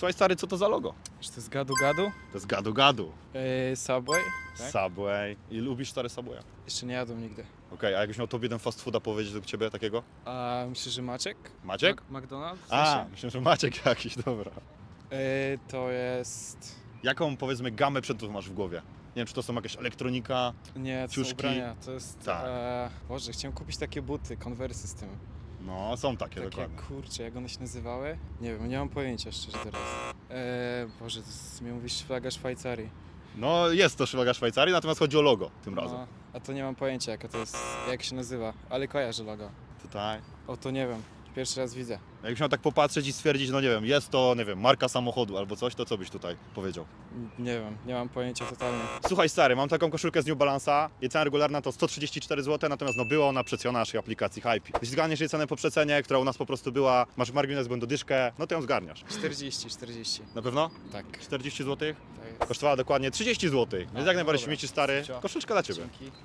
Słuchaj stary, co to za logo? Czy to jest gadu gadu? To jest gadu gadu. Yy, Subway? Tak? Subway. I lubisz stary Subwaya? Jeszcze nie jadłem nigdy. Okej, a jakbyś miał tobie jeden fast fooda powiedzieć do ciebie takiego? A myślisz, że Maciek? Maciek? Mac- McDonald's? W A, sensie? myślę, że Maciek jakiś, dobra. Yy, to jest... Jaką powiedzmy gamę przedmiotów masz w głowie? Nie wiem, czy to są jakieś elektronika. Nie, to Ciuszki. są ubrania. To jest... Tak. E, Boże, chciałem kupić takie buty, konwersy z tym. No, są takie, Takie, dokładnie. kurczę, jak one się nazywały? Nie wiem, nie mam pojęcia szczerze teraz. E, Boże, to mi mówisz flaga Szwajcarii. No, jest to szwaga Szwajcarii, natomiast chodzi o logo tym razem. No, a to nie mam pojęcia jaka to jest, jak się nazywa, ale kojarzę logo. Tutaj. O, to nie wiem, pierwszy raz widzę. Jakbyś miał tak popatrzeć i stwierdzić, no nie wiem, jest to, nie wiem, marka samochodu albo coś, to co byś tutaj powiedział? Nie wiem, nie mam pojęcia totalnie. Słuchaj stary, mam taką koszulkę z New Balance'a. Jej cena regularna to 134 zł, natomiast no była ona przecena naszej aplikacji Hype. Jeśli zgarniesz jej cenę po przecenie, która u nas po prostu była, masz margines błędu dyszkę, no to ją zgarniasz. 40, 40. Na pewno? Tak, 40 zł? tak jest. Kosztowała dokładnie 30 zł. Więc A, jak no najbardziej dobra. śmieci stary, Cio. koszyczka dla Ciebie. Dzięki.